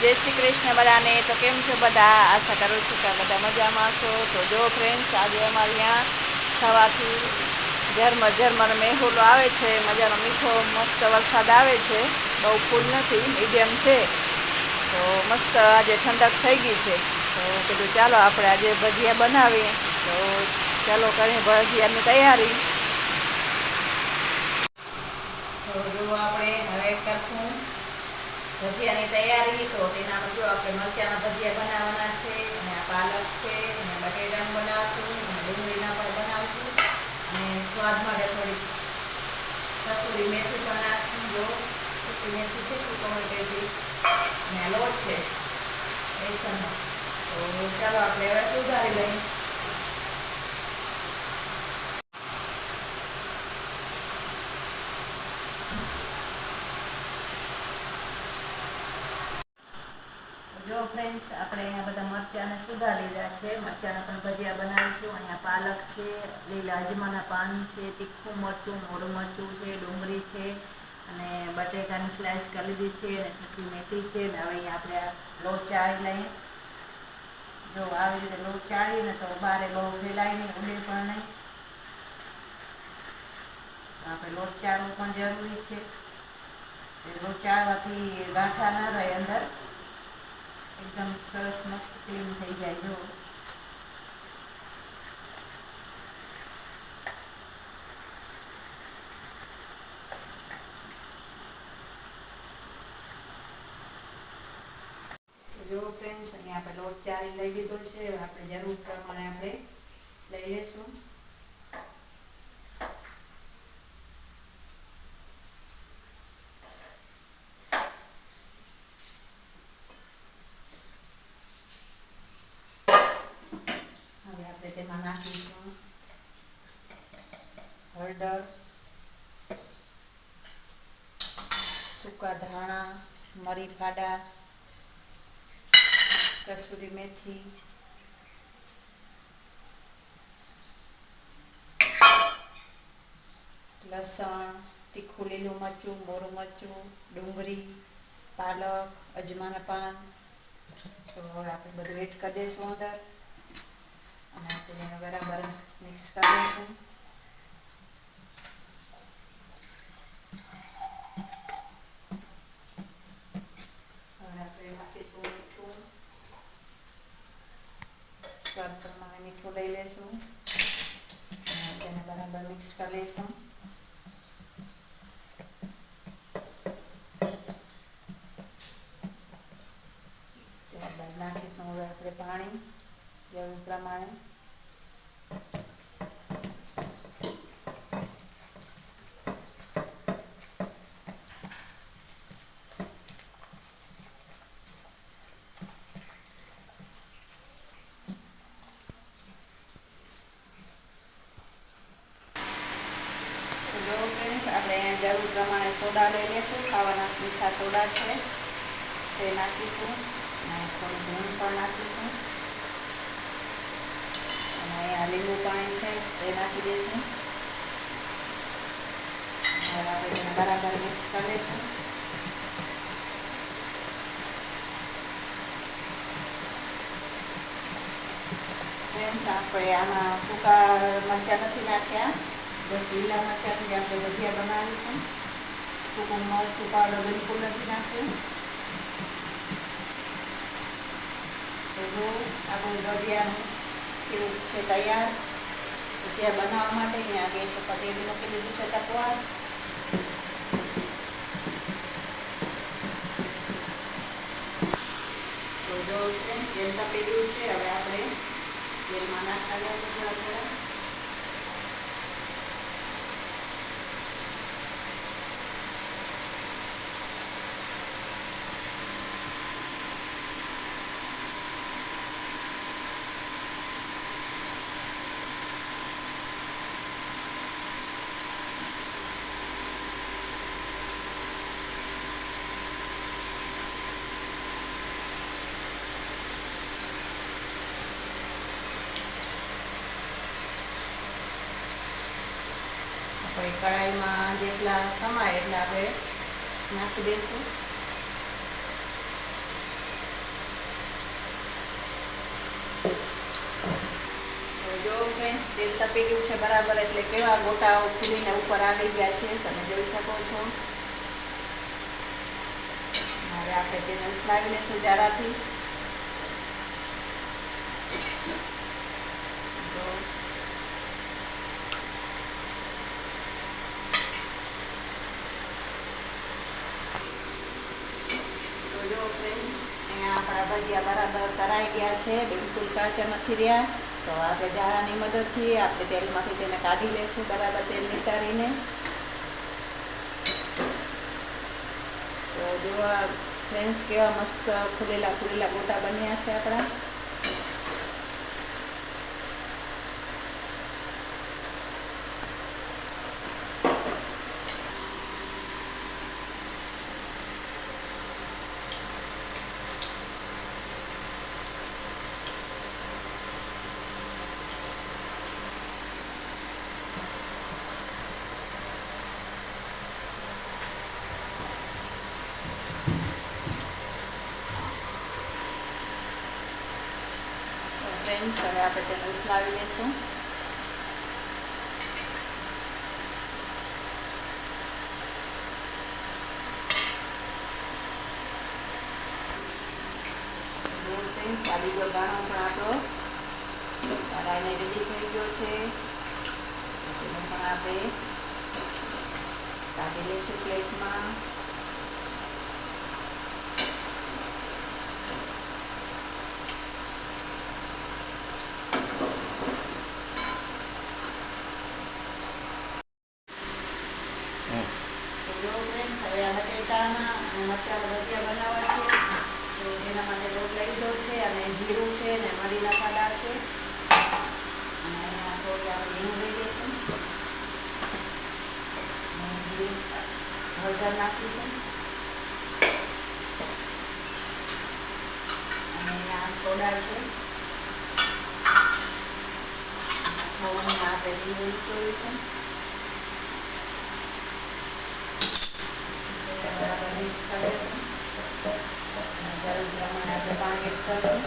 જય શ્રી કૃષ્ણ બધાને. તો કેમ છો બધા? આશા કરું છું કે બધા મજામાં છો તો જો ફ્રેન્ડ્સ આજે અમારે ત્યાં સવારથી ઝરમ ઝરમર મેહુલો આવે છે. મજાનો મીઠો, મસ્ત વરસાદ આવે છે. બહુ ફૂલ નથી, મીડિયમ છે. તો મસ્ત આજે ઠંડક થઈ ગઈ છે. તો કીધું ચાલો આપણે આજે ભજીયા બનાવીએ. તો ચાલો કરીએ ભજીયાની તૈયારી. તો આપણે હવે કરશું. ભજીયાની તૈયારી તો તેના જો આપણે મરચાના ભજીયા બનાવવાના છે, અને આ પાલક છે, અને બટેટાનું બનાવશું, અને ડુંગળીના પણ બનાવશું, અને સ્વાદ માટે થોડી કસૂરી મેથી પણ નાખશું, જો સૂકી મેથી છે, સૂકો મેથી અને લોટ છે બેસનનો તો ચાલો, આપણે હવે સુધારી લઈએ. ફ્રેન્ડ્સ, આપણે અહીંયા બધા મરચાંને સુધા લીધા છે. મરચાંના પણ ભજીયા બનાવીશું. અહીંયા પાલક છે, લીલા અજમાના પાન છે, તીખું મરચું મોડું મરચું છે, ડુંગળી છે અને બટેકાની સ્લાઇસ કરી લીધી છે અને સૂકી મેથી છે. ને હવે અહીંયા આપણે લોટ ચાળી લઈએ. જો આવી રીતે લોટ ચાળીને તો બારે બહુ ફેલાય નહીં, ઉડે પણ નહીં. આપણે લોટ ચાળવું પણ જરૂરી છે. લોટ ચાળવાથી ગાંઠા ના રહે અંદર. એકદમ સરસ મસ્ત ક્લીન થઈ જાય, જો. જો ફ્રેન્ડ્સ અહીંયા આપણે લોટ ચારી લઈ લીધો છે. આપણે જરૂર પ્રમાણે આપણે લઈ લેશું હવે આપણે તેમાં નાખીશું. હળદર, સૂકા ધાણા, મરી ફાડા, કસૂરી મેથી, લસણ, તીખું લીલું મરચું, મોરું મરચું, ડુંગળી, પાલક, અજમાના પાન. તો હવે આપણે બધું એડ કરી દઈશું અંદર. અને આપણે એને બરાબર મિક્સ કરી દઈશું હવે આપણે નાખીશું મીઠું સ્વાદ પ્રમાણે મીઠું લઈ અને તેને બરાબર મિક્સ કરી લઈશું ત્યારબાદ નાખીશું હવે આપણે પાણી જરૂર પ્રમાણે તો જો ફ્રેન્ડ્સ આપણે અહીંયા જરૂર પ્રમાણે સોડા લઈ લઈશું ખાવાના મીઠા સોડા છે તે નાખીશું અને થોડું ધૂન પણ નાખીશું. અને અહીંયા લીંબુ પાણી છે તે નાખી દઈશું. હવે તેને બરાબર મિક્સ કરી દઈશું ફ્રેન્ડ્સ આપણે આમાં સૂકા મરચાં નથી નાખ્યા, બસ લીલા મરચાંથી આપણે ભજીયા બનાવીશું. સૂકું મરચું પાવડર બિલકુલ નથી નાખ્યું તો જો આપણું ભજીયાનું કેવું છે તૈયાર ત્યાં બનાવવા માટે અહીંયા ગેસ ઉપર તેલ મૂકી દીધું છે તપવા તો જો ફ્રેન્ડ્સ તેલ તપી ગયું છે હવે આપણે તેલમાં નાખતા જઈશું થોડા થોડા હવે કઢાઈમાં જેટલા સમાય એટલા આપણે નાખી દઈશું. જો ફ્રેન્ડ્સ તેલ તપી ગયું છે બરાબર, એટલે કેવા ગોટાઓ ખુલીને ઉપર આવી ગયા છે, તમે જોઈ શકો છો. હવે આપણે તેને ઉઠાવી લેશું જારાથી. ભજીયા બરાબર તરાઈ ગયા છે, બિલકુલ કાચા નથી રહ્યા. તો આપણે જાળાની મદદથી આપણે તેલમાંથી તેને કાઢી લેશું બરાબર તેલ નીતારીને. તો જો આ ફ્રેન્ડ્સ કેવા મસ્ત ખુલેલા ખુલેલા ગોટા બન્યા છે આપણા તો ફ્રેન્ડ્સ હવે આપણે તેને ઉથલાવી લઈશું. રેડી થઈ ગયો છે. પણ આપણે કાઢી લઈશું પ્લેટમાં તો જો ફ્રેન્ડ્સ હવે આ બટેટાના અને ભજીયા બનાવવા છે. તો એના માટે લોટ લઈ લીધો છે અને જીરું છે અને મરીના પાડા છે. અને અહીંયા થોડી આપણે લીંબુ લઈ લઈશું. હળદર નાખીશું. અને અહીંયા સોડા છે. આપણે લીંબુ ચોળીશું બરાબર મિક્સ કરી અને જરૂર પ્રમાણે આપણે પાણી એડ કરીશું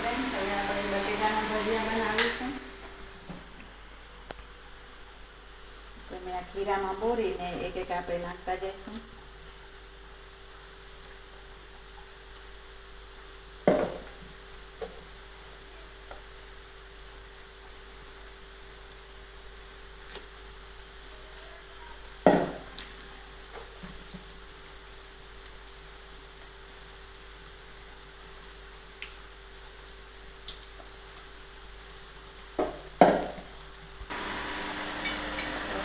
ફ્રેન્ડ્સ હવે ભજીયા બનાવીશું આ ખીરામાં બોરીને એક એક આપણે નાખતા જઈશું.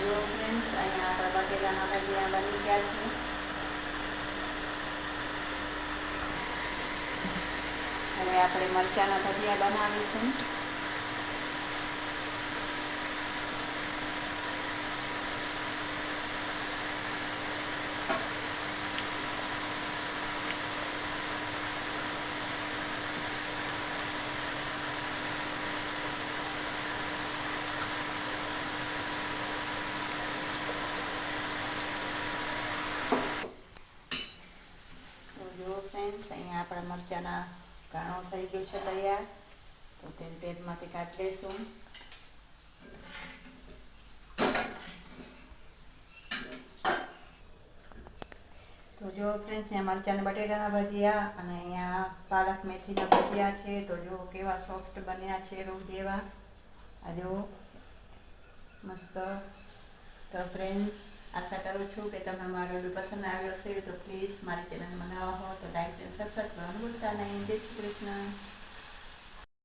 જો ફ્રેન્ડ્સ અહીંયા આપણા બટેટાના ભજીયા બની ગયા છે. હવે આપણે મરચાના ભજીયા બનાવીશું. જુઓ ફ્રેન્ડ્સ અહીંયા આપણા મરચાના ગાણો થઈ ગયું છે તૈયાર. તો તેને તેલમાંથી કાઢી લઈશું. તો જો ફ્રેન્ડ્સ અહીંયા મરચાના બટેટાના ભજીયા અને અહીંયા પાલક મેથીના ભજીયા છે. તો જો કેવા સોફ્ટ બન્યા છે રૂ જેવા. આ જો મસ્ત. તો ફ્રેન્ડ્સ આશા કરું છું કે તમને મારો વીડિયો પસંદ આવ્યો હશે તો પ્લીઝ મારી ચેનલ બનાવવા હો તો લાઈક એન્ડ સબસ્ક્રાઈબ કરવાનું ભૂલતા નહીં. જય શ્રી કૃષ્ણ.